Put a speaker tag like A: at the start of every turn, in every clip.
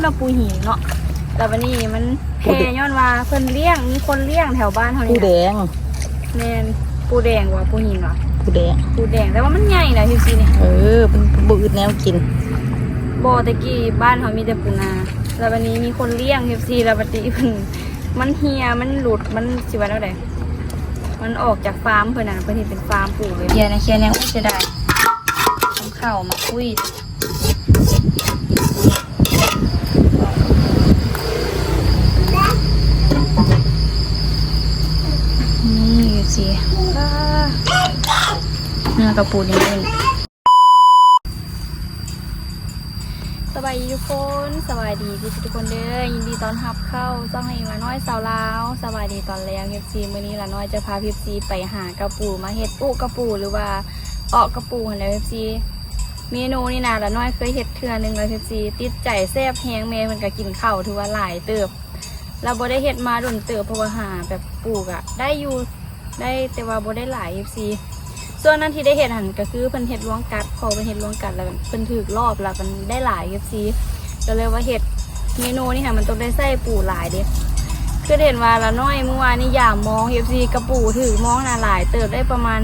A: นว่าปูหินเนาะแต่วันนี้มันแพย้อนว่าเพิ่นเลี้ยงมีคนเลี้ยงแถวบ้านเท่า
B: ผู้
A: นี้
B: แด
A: นะ
B: ง
A: แม่นปูแดงว่าปูหินว่ะ
B: ผู้แดง
A: ปูแดงแต่ว่ามันใหญ่นะพี่ซีนี่
B: เออเป็นบืดแนวกิน
A: บ่ตะกี้บ้านเขามีแต่ปูนาแล้ววันนี้มีคนเลี้ยงพี่ซีแล้วบัดนี้เพิ่นมันเหียมันหลุดมันสิว่าแล้วไดมันออกจากฟาร์มเพิ่นน่ะเพิ่นเฮ็ดเป็นฟาร์มปลูกเลยเฮียนะเฮียเนี่ยอุ้ยจะได้ทำข้าวมาคุย นี่ สิเนื้อกระปูนี่เองสบายดีทุกคนสบายดีพี่ทุกคนเด้อยินดีตอนรับเข้าจ้องให้มาน้อยสาวลาวสบายดีตอนแรงเอฟซีมื้อนี้ละน้อยจะพาพีซีไปหากระปูมาเฮ็ดอุกระปูหรือว่าออกกระปูหั่นแหล้วเอฟซีเมนูนี่นะละน้อยเคยเฮ็ดเทื่อหนึงแล้วเอฟซีติดใจแซ่บแฮงแม่มันก็กินข้าวถือว่าหลายเติบเราบ่ได้เฮ็ดมาดนเติบเพราะว่าหาแบบปลูกอะได้อยู่ ได้แต่ว่าบ่ได้หลาย FC ส่วนนั้นที่ได้เฮ็ดหันก็คือเพิ่นเฮ็ดล้วงกัดพอเพิ่นเฮ็ดล้วงกัดแล้วเพิ่นถูกรอบแล้วมันได้หลาย FC ก็เลยว่าเฮ็ดเมนูนี่ค่ะมันต้องได้ใส่ปูหลายเด้คือเห็นว่าละน้อยเมื่อวานนี่ยามมอง FC กระปูถือมองน่ะหลาย เติบได้ประมาณ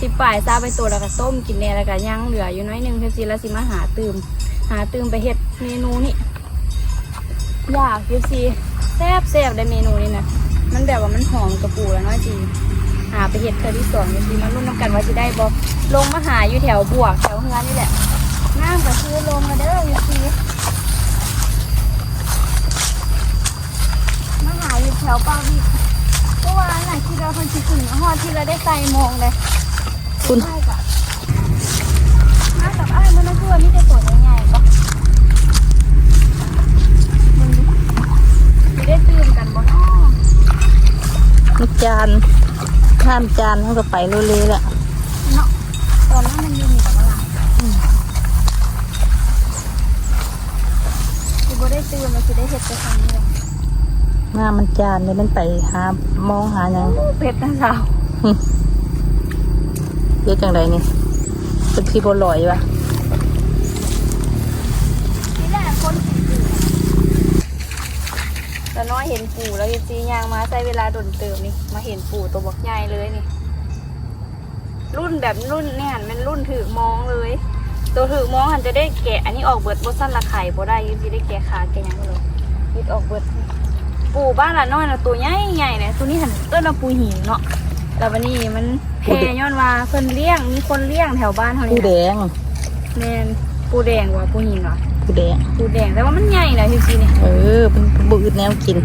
A: สิบปลายซาไปตัวแล้วก็ต้มกินแน่แล้วก็ยังเหลืออยู่น้อยหนึง FC แล้วสิมาหาตื่มหาตื่มไปเฮ็ดเมนูนี่อยาก FC แซ่บแซ่บได้เมนูนี้นะมันแบบว่ามันหอมกระปูแล้วเนาะจี หาไปเห็ดเธอที่สองอยู่ดีมันรุ่นน้ำกันว่าจะได้บอลงมาหาอยู่แถวบวกแถวเฮือนนี่แหละน้ำก็คือลงมาเด้ออยู่ทีมาหาอยู่แถวเปาดิเมื่อวานน่ะคิดว่าคนชิถึงฮอดที่เราได้ใส่มองเลย
B: คุณ
A: ใช่กับมากับอ้ายมันน่าคือว่ามีแต่ตัวใหญ่ๆปะมึงดูจะได้ตื่นกันบ่เนาะ
B: มีจาน ข้ามจานเขาก็ไปเรื่อยๆแหละ
A: เนาะตอนนั้นมันอยู่นี่กับว่าหลายคือบ่ได้ตื่นมาคือได้เห็ดไปครั้งนี้แหละ
B: หน้ามันจานเลยมันไปหามองหาอย่าง
A: เผ็ดนะสาว
B: เยอะจังไรนี่เป็นที่บลอยวะ
A: นี่แหละคนเห็นปู แต่น้อยเห็นปูแล้วจริงๆยางมาใช้เวลาดนเติมนี่มาเห็นปูตัวบักใหญ่เลยนี่ รุ่นแบบรุ่นเนี่ยหันเป็นรุ่นถือมองเลย ตัวถือมองหันจะได้แกะ อันนี้ออกเบิดบสั้นละไข่บ่ได้ยี่สิได้แกะขาแกะหยังบ่เลยยิดออกเบิดปูบ้านละน้อยนะตัวใหญ่ใหญ่เนี่ยตัวนี้หันเอิ้นว่าปูหินเนาะแต่วันนี้มันแพย้อนว่าเพิ่นเลี้ยงมีคนเลี้ยงแถวบ้านเขา
B: ผู้
A: นี่
B: แด
A: นะ
B: ง
A: แม่นปูแดงว่าปูหินเนาะ
B: ผู้แดง
A: ปูแดงแต่ว่ามันใหญ่นะพี่ซีนี่
B: เออเป็นบืดแนวกิน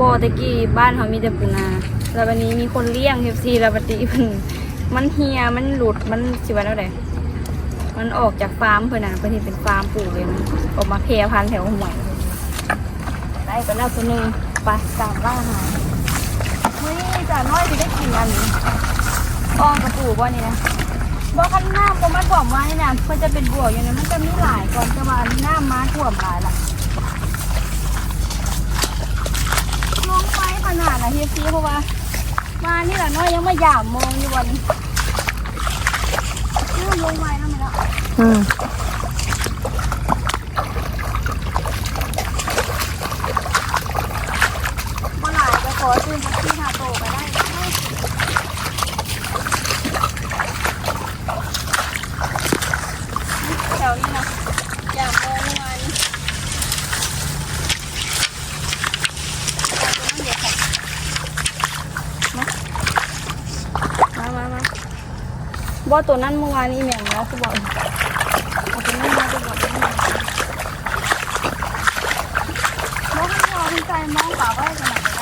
A: บ่ตะกี้บ้านเขามีแต่ปูนาแล้ววันนี้มีคนเลี้ยงพี่ซีแล้วบัดนี้เพิ่นมันเหียมันหลุดมันสิว่าแล้วไดมันออกจากฟาร์มเพิ่นน่ะเพิ่นเฮ็ดเป็นฟาร์มปลูกเลยมันออกมาแพร่พันธุ์แถวห้วยได้ไปแล้วตัวหนึงไปตามล่าหาเฮ้ยจ่าน้อยสิได้กินอันนี้อ้องกระปูบ่นี่นะ บ่คันน้ำบ่มาท่วมไว้น่ะมันจะเป็นบวอยู่นะมันจะมีหลายก่อนจะมาน้ำมาท่วมหลายละลงไปขนาดนะเฮียซีเพราะว่า มานี่แหละน้อยยังไม่หยามมองอยู่วันนี้ลงไปแล้วไมละ
B: อืม
A: บ่หลายจะขอซื้อสักที่หาโตไปได้แถวนี้นะหยามมองเมื่อวานนี้มามามา บ่ตัวนั้นเมื่อวานนี้แม่งเนาะคือบอกเอาตัวนี้มาตัวบอกตัวนี้มามองให้เราคุณใจมองป่าไว้ขนาดไหน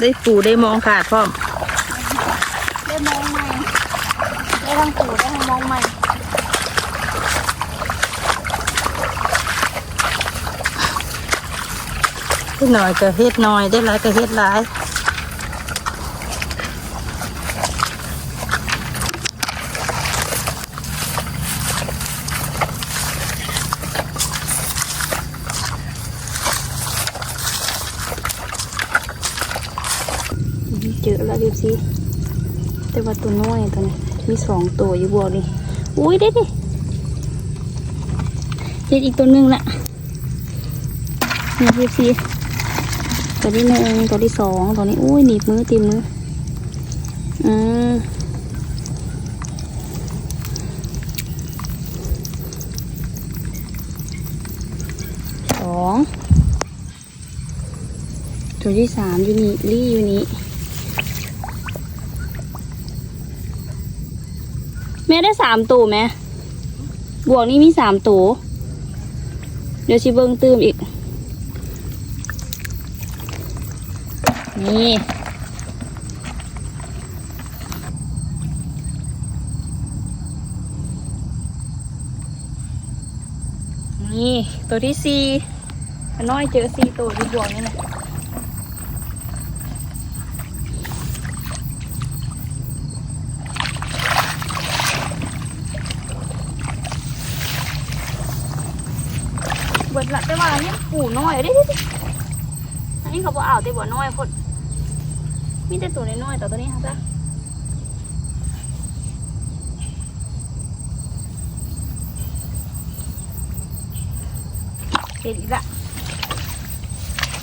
A: ได้ปลูก
B: ได้ปูได้มองขาดพร้อม
A: ได้มองใหม่ได้ทั้งปลูกได้ทั้งมองใหม่
B: ได้หน่อยก็เฮ็ดหน่อยได้หลายก็เฮ็ดหลาย
A: เจอแล้วดิสิแตัวน้อยตัวนี้มีสองตัวอยู่บวกนี่อุ้ยได้ดิฮ็ดอีกตัวหนึ่งละนี่พี่ซีตัวที่หนึ่งตัวที่สองตัวนี้อุ้ยหนีบมือตีมืออ่าสองตัวที่สามอยู่นี่ลี่อยู่นี่ แม่ได้สามตัวไหมบวกนี่มีสามตัวเดี๋ยวชิเบิงตืมอีก นี่นี่ตัวที่สี่นน้อยเจอสี่ตัวที่บวกนี่นะ ปูน้อยเด้ดิอันนี้เขาบอกอ่าวแต่บ่น้อยพดมีแต่ตัวน้อยๆแต่ตัวนี้ฮะจ้ะเห็นอีกละ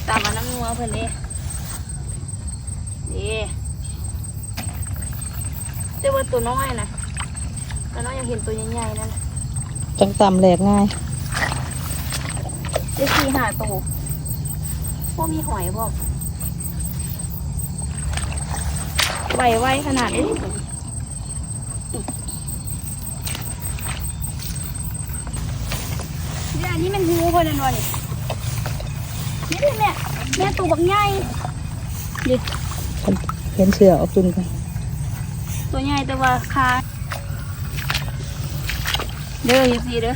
A: ตามมาน้ำงัวเพิ่อนเด้ดีแต่ว่าตัวน้อยนะตัวน้อยยังเห็นตัวใหญ่ๆนั่นน่ะ
B: จังตำแหลกง่าย
A: ได้สี่หาตัวพวกมีหอยพวกไหวไวขนาดนี้เนี่ยอันนี้มันหูคนนั่นวะนี่นี่ดิแม่แม่ตัวบักใหญ่ดิ
B: เห็นเสือเอาขึ้นกัน
A: ตัวใหญ่แต่ว่าคาเด้ออยังสีเด้อ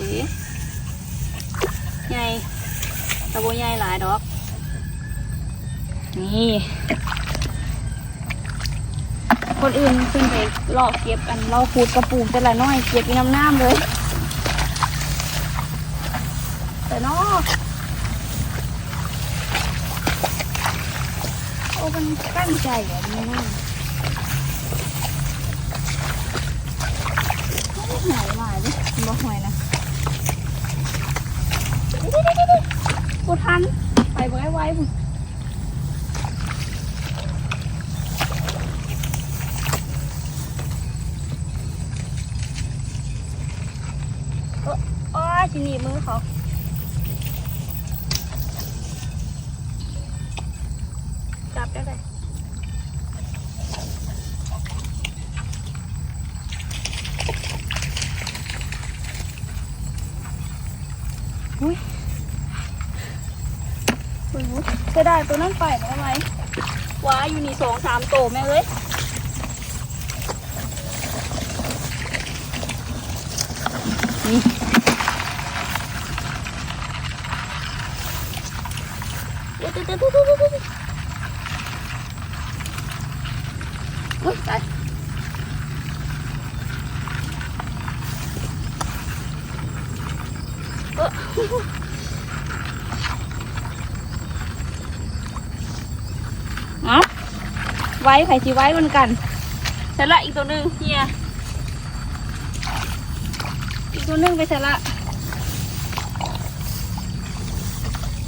A: ดี ใหญ่ตะโบใหญ่หลายดอก นี่ คนอื่นขึ้นไปเลาะเก็บอันเราขูดกระปูแต่ละน้อยเก็บอีน้ำน้ำเลย แต่นอกโอ้มันกั้นใจอะนี่น่าไม่ได้หายมาดิบ่หอยนะ กูทัน ไปไว้ไว้โอ้ออ้อชิหนีมือเขาจับได้เลยอุ้ยอุ้ย ได้ตัวนั้นไปได้ไหมว้าอยู่นี่สองสามโตแม่เอ้ยนี่เดี๋ยวเดี๋ยวเดี๋ยวเดี๋ยวเดี๋ยวเดี๋ยว เฮ้ยตายเออเอา ไว้ไผ่ชีไว้เหมือนกันเสร็จละอีกตัวหนึ่งเฮียอีกตัวหนึ่งไปเสร็จละ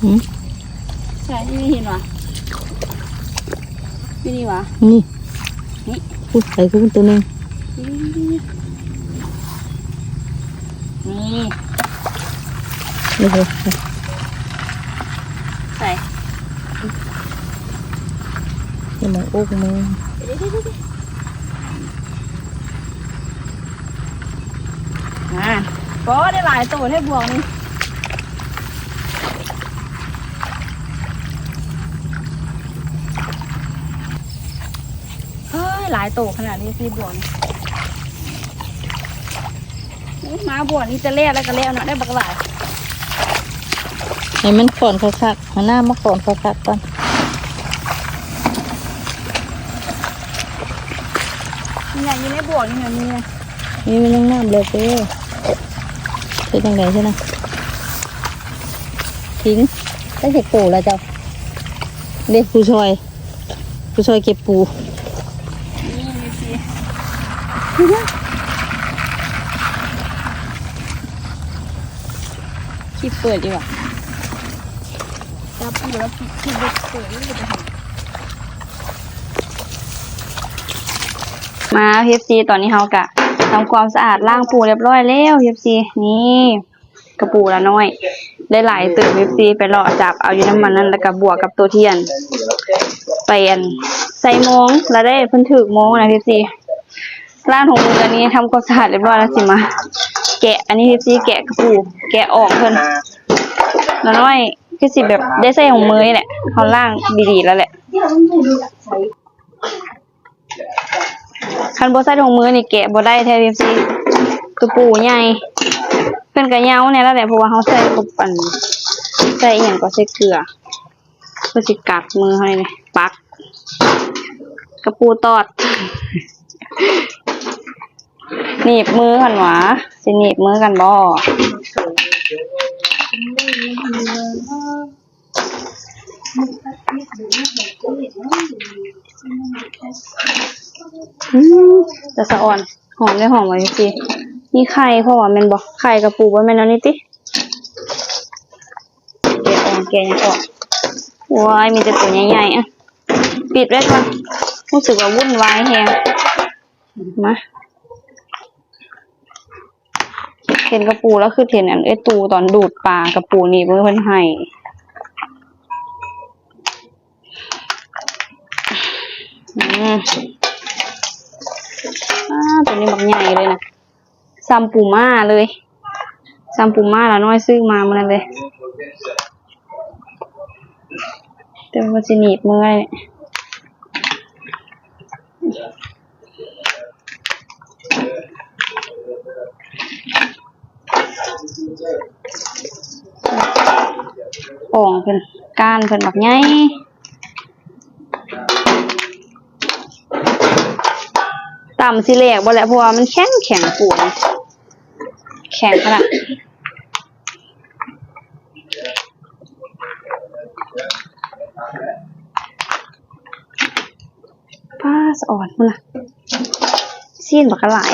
B: หืม
A: ใช่ที่นี่เห็นวะที่นี่วะ
B: นี่
A: นี่
B: พูดใส่ขึ้นตัวหนึง
A: นี่
B: นี่เลย
A: ใส่
B: นี่มันอกมือ
A: อ่าก็ได้หลายตัวให้บวกนี่เฮ้ยหลายตัวขนาดนี้พี่บวกนี่มาบวกนี่จะเล่แล้วก็เล่นะได้บักหลาย
B: ให้มันก่อนคักๆหันหน้ามาก่อนคักๆก่อน
A: นี่ไงอยู่ในบวกนี่ไงมีไง
B: นี่มันยังน้ำเลยเด้อเป็นยังไงใช่ไหมทิ้งได้เห็ดปูแล้วเจ้าเด็กผู้ช่วยผู้ช่วยเก็บปู
A: นี่มีสิคลิปเปิดดีกว่าจับอยู่แล้วคลิปคลิปเปิดนี่จะทำ มาเฮฟซีตอนนี้เฮากะทำความสะอาดล้างปูเรียบร้อยแล้วเฮฟซีนี่กระปูละน้อย ได้หลายตื่นเฮฟซีไปเลาะจับเอาอยู่น้ำมันนั่นแล้วก็บวกกับตัวเทียนไปอันใส่โมงแล้วได้เพิ่นถือโมงนะเฮฟซีล้างของมืออันนี้ทำความสะอาดเรียบร้อยแล้วสิมาแกะอันนี้เฮฟซีแกะกระปูแกะออกเพิ่นล้วน้อยคือสิแบบได้ใส่ของมือนี่แหละเขาล่างดีๆแล้วแหละ คันบ่ใส่ของมือนี่แกะบ่ได้แท้พีซีคือปูใหญ่เพิ่นก็เหยาเนี่ยแล้วแหละเพราะว่าเขาใส่กับปันใส่อีหยังก็ใส่เกลือเพื่อสิกัดมือเขานี่ปักกระปูตอดหนีบมือกันหวะสิหนีบมือกันบ่ อืมแต่สะอ่อน หอมได้หอมไว้สิมีไข่เพราะว่าแมันบอกไข่กับปูบ่แม่นอันนี้ติแกะออกแกะยังออกว้ายมีแต่ตัวใหญ่ๆอะ ปิดไว้ก่อนรู้สึกว่าวุ่นวายแฮงมาเห็นกระปูแล้วคือเห็นอันไอ้ตูตอนดูดปลากระปูนี่เพิ่นให้ อืมอ่าตัวนี้บักใหญ่เลยนะซัมปูม่าเลยซัมปูม่าล้วน้อยซื้อมามันเลยเดี๋ยวมันจะหนีบมือเนี่ยอ่องเพิ่นก้านเพิ่นบักใหญ่ ต่ำสิแหลกบ่แหละเพราะว่ามันแข็งแข็งปวดแข็งขนาดป้าสอ่อนมันน่ะซีนบักกะหลาย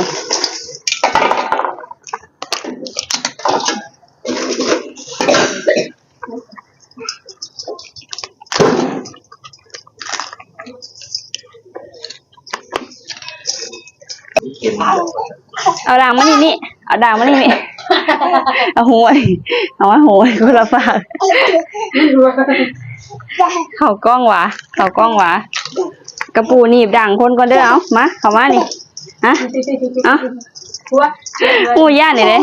A: เอาด่างมานี่นี่เอาด่างมานี่นี่เอาหวยเอามาหวยกูละฝากเขากล้องหวะเขากล้องหวะกระปูหนีบด่างคนก่อนเด้อเอามาเข้ามานี่ฮะเอาอู้ย่านนี่เลย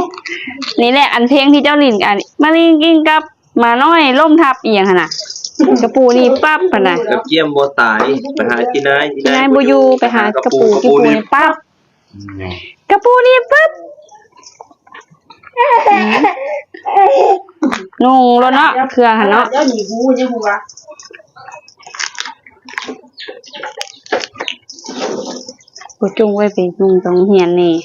A: นี่แหละอันเพลงที่เจ้าลินอันมาลิงกินกับหมาน้อยล่มทับเอียงหั่นน่ะกระปูนี่ปั๊บหั่นน่ะ
C: กับเกียมโบตายไปหาจีนายจี
A: นายบูยูไปหากระปูกระปูนี่ปั๊บ กระปูนี่ปั๊บนุ่งแล้วเนาะเครื่องหันเนาะ
B: เจ้าหนีหูยังหัว
A: กูจุงไว้ไปนุ่งตรงเฮียนนี่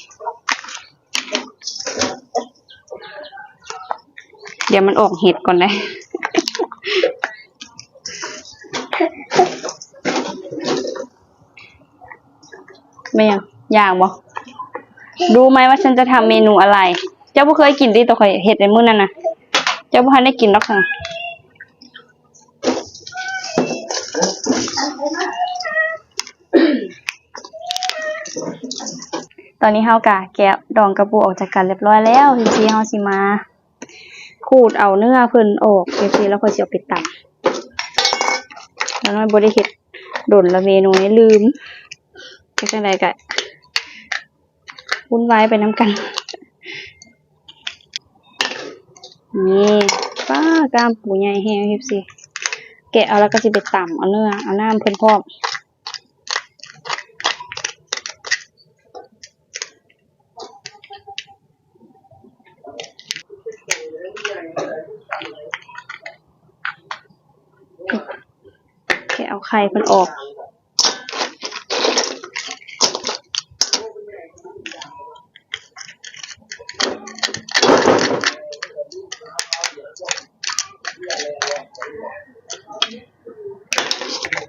A: เดี๋ยวมันออกเห็ดก่อนเลยไม่ยัง อยากบ่ดูไหมว่าฉันจะทำเมนูอะไร เจ้าบ่เคยกินดิตัวข่อยเห็ดในมื้อนั้นนะเจ้าบ่ทันได้กินหรอกค่ะตอนนี้เฮากะแกะดองกระปูออกจากกันเรียบร้อยแล้วทีนี้เฮาสิมาขูดเอาเนื้อเพิ่นออกทีนี้แล้วค่อยสิเอาไปตักแล้วน้อยบ่ได้เฮ็ดโดนละเมนูนี้ลืมจักจังไดก็ วุ่นวายไปน้ำกันนี่ป้ากล้ามปูใหญ่แฮงเฮ็ดสิแกะเอาแล้วก็สิไปต่ำเอาเนื้อเอาน้ำเพิ่นพร้อมแกะเอาไข่มันออก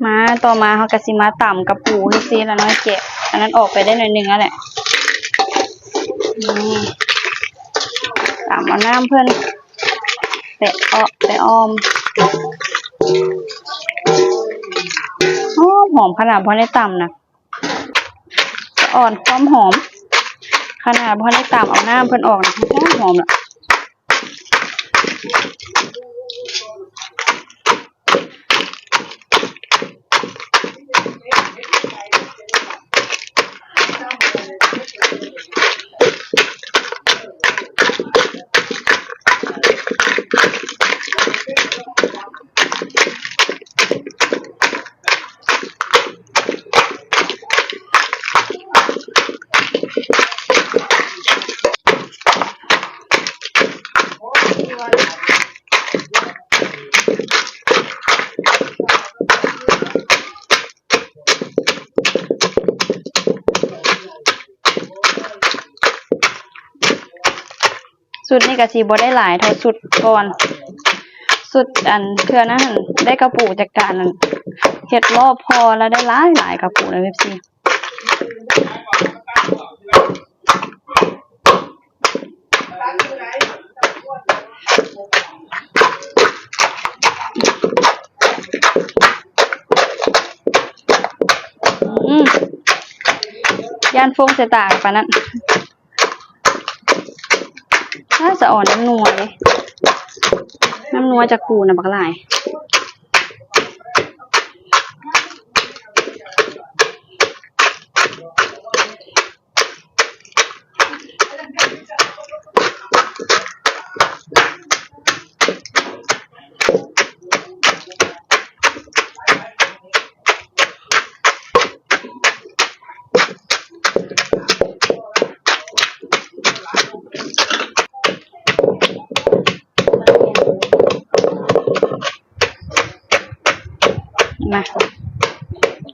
A: มาต่อมาเขากะสิมาต่ำกระปูให้ซีแล้วน้อยแกะอันนั้นออกไปได้หน่อยหนึงแล้วแหละนี่ต่ำเอาน้ำเพื่อนแปะอ้อแปอ้อมหอมหอมขนาดพอได้ต่ำนะอ่อนหอมหอม ขนาดพอได้ต่ำเอาน้ำเพิ่อนออกนะหอมหอมละ Thank you. ดนี่กะสีบ่ได้หลายเท่าสุดก่อน สุดอันเพื่อนั้นได้กระปูจากการนั้นเฮ็ดรอบพอแล้วได้หลายหลายกระปูในเว็บซีอืมย่านฟงเสตากปานนั้ จะอ่อนน้ำนัวเลย น้ำนัวจะกูนะบักหลาย มา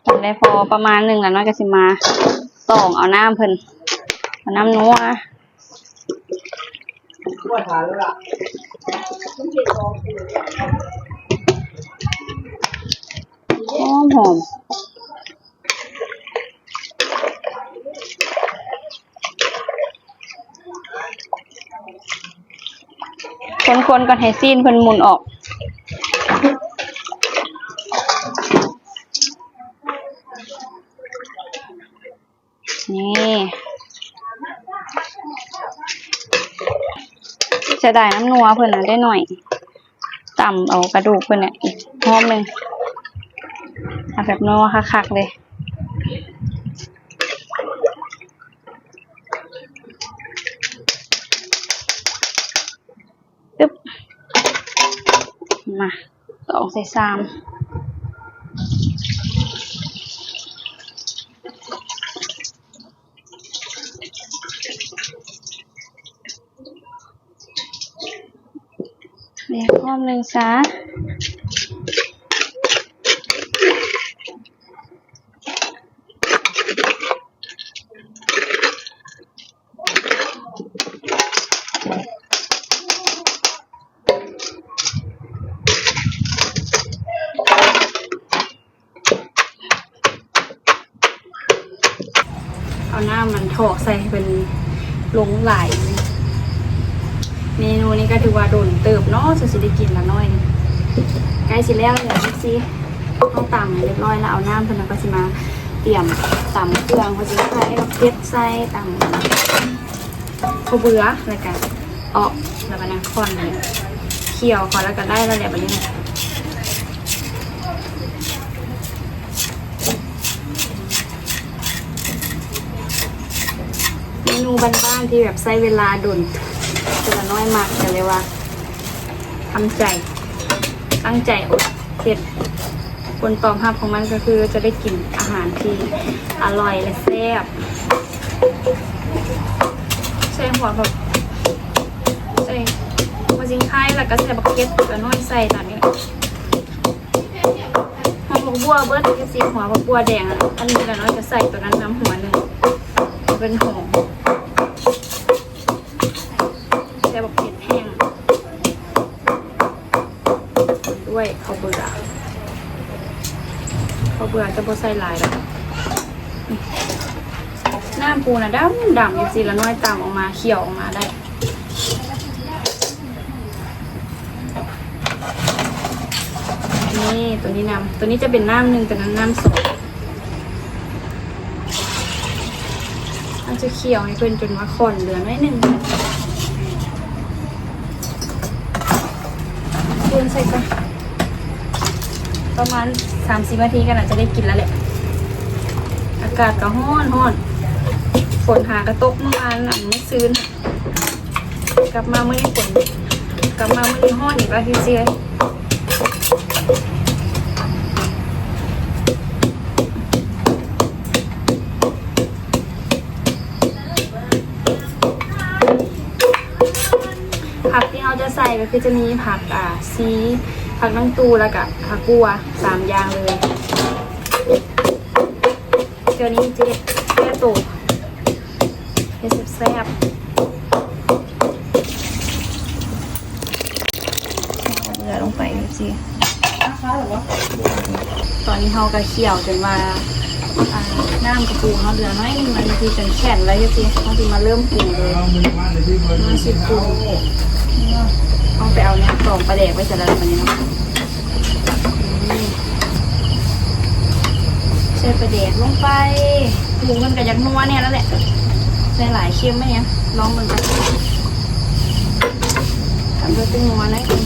A: ทำได้พอประมาณหนึ่งแล้วเน้อยก็สิมาต่องเอาน้ำเพิ่นเอาน้ำนัวหอมหอมคนๆก่อนให้ซีนเพิ่นหมุนออก นี่ จะได้น้ำนัวเพิ่นนะได้หน่อยต่ำเอากระดูกเพิ่นเนี่ยอีกหอมหนึ่งเอาแบบนัวคักๆเลยตึ๊บมาสองใส่สาม เรียกข้อม หนึ่งซะเอาหน้ามันถอกใส่เป็นหลงไหล เมนูนี้ก็ถือว่าโดนเติบเนาะสุดสิได้กินละน้อยใกล้สิแล้วเลยสิเอาตำเรียบร้อยแล้วเอาน้ำเพิ่นแล้วก็สิมาเตรียมตำเครื่องเขาจะใส่กับเพชรใส่ตำข้าวเบื่อแล้วก็ออกแล้วก็นางคอนเคี่ยวคอนแล้วก็ได้แล้วแหละบัดนี้เมนูบ้านๆที่แบบใช้เวลาดุน จะน้อยมากแต่เลยว่าทำใจ ตั้งใจอดเผ็ดผลตอบรับของมันก็คือจะได้กินอาหารที่อร่อยและแซ่บใส่หัวแบบใส่หัวจิงไข่แล้วก็ใส่บักเก็ตละน้อยใส่ตอนนี้หัวผักบัวเบิร์ดที่สีหัวผักบัวแดงอะอันนี้ละน้อยจะใส่ตัวนั้นน้ำหัวหนึ่งเป็นหอม ใส่บักเผ็ดแห้ง ด้วยข้าวเบื่อข้าวเบื่อจะบ่ใส่ลายแล้วน้ำปูนะดำดำอยู่สิละน้อยตามออกมาเขียวออกมาได้นี่ตัวนี้น้ำตัวนี้จะเป็นน้ำหนึ่งแต่นั้นน้ำสองมันจะเคี่ยวให้เพิ่นจนว่าข้นเหลือน้อยหนึ่งเพิ่อนใส่ก่อน ประมาณสามสิบนาทีกันอาจจะได้กินแล้วแหละ อากาศก็ร้อนร้อนฝนหากระตกเมื่อวานหนังไม่ซื้นกลับมาเมื่อนี้ฝนกลับมาเมื่อนี้ห้อนอีกแล้วพี่เจียผักที่เราจะใส่ก็คือจะมีผักอ่าซี ผักน้ำตูแล้วก็ผักบัวสามอย่างเลยเดี๋ยวนี้เจ๊แค่ตูเฮ็ดแซ่บเอาเกลือลงไปสิตอนนี้เขาก็เคี่ยวจนว่าน้ำกระปูเขาเหลือน้อยมันคือจนแข็งแล้วยังสิเขาจะมาเริ่มปรุงเลยมาสิปรุงต้องไปเอาเนี่ยกล่องปลาแดกไว้เสร็จแล้วมันนี้เนะอืมใส่ปลาแดกลงไปปรุงมันกับยักนัวเนี่ยแล้วแหละใส่หลายเค็มไหมเนี่ยลองมันกันทำด้วยเป็นนัวนะเอง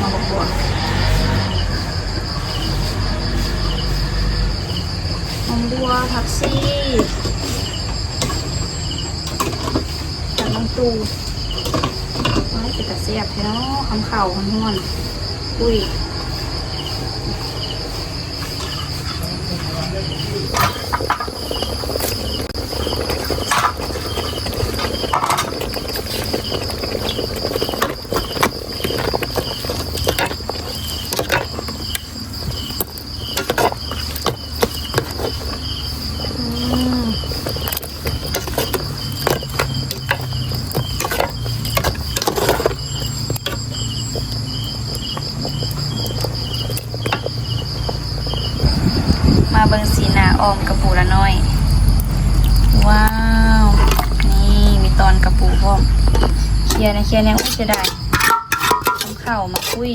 A: มาบอกบัวหอมบัวผักชีแต่น้ำตูไว้เป็นตะเสียบเนาะคำเข่าคำห้อนอุ้ย อืมมาเบิงสีหนาออมกระปูละน้อย ว้าว นี่มีตอนกระปูพร้ อมเคลียร์นะเคลียร์เนี่ยอุ้ยจะได้ทำข้าวมาคุย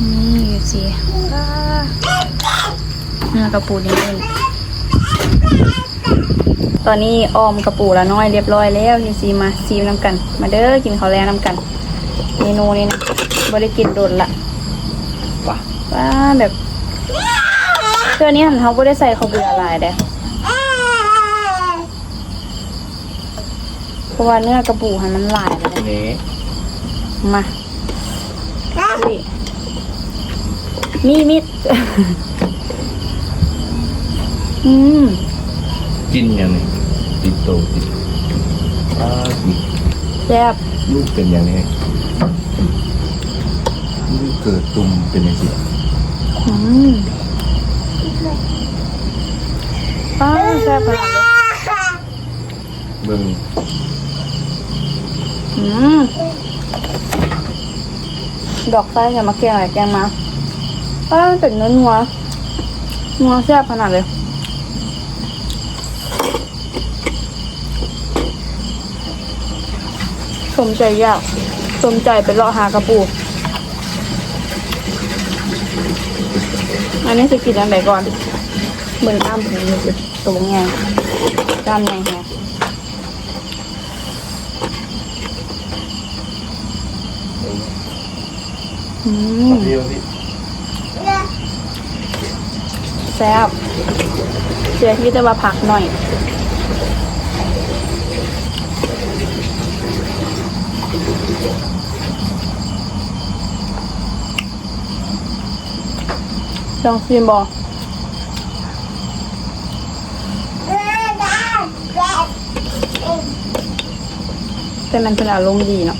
A: นี่อยู่สิเนื้อกระปูนี่เองตอนนี้ออมกระปูละน้อยเรียบร้อยแล้วอยู่สิมาซีมน้ำกัน มาเด้อกินข้าวแรงน้ำกัน เมนูนี้นะบริกินโดนละว้าว้าแบบ เพื่อนี้หันเขาก็ได้ใส่ข้าวเบื่อหลายเด้อเพราะว่าเนื้อกระปูหันมันหลายเลย
C: เน่
A: มาอุ้ยมีมิด อืม
C: กินยังไงติดโตติดอ่าติด
A: แซ่บ
C: ลูกเป็นยังไงลูกเกิดตุ่มเป็นยังไง
A: อืม ป้าแซ่บขนาดเลย
C: เบิ่ง
A: อืมดอกไส้จะมาแกงอะไรแกงมาป้ามันเป็นเนื้อนัวนัวแซ่บขนาดเลยสมใจยากสมใจเป็นเลาะหากระปูอันนี้จะกินอันไหนก่อน เหมือนอ้ามผมอยู่สิ ตรงไงกล้ามไงฮะอืม
C: เดียวพี่
A: แซ่บเสียที่จะมาผักหน่อยลองชิมบอก แต่มันเป็นอารมณ์ดีเนาะ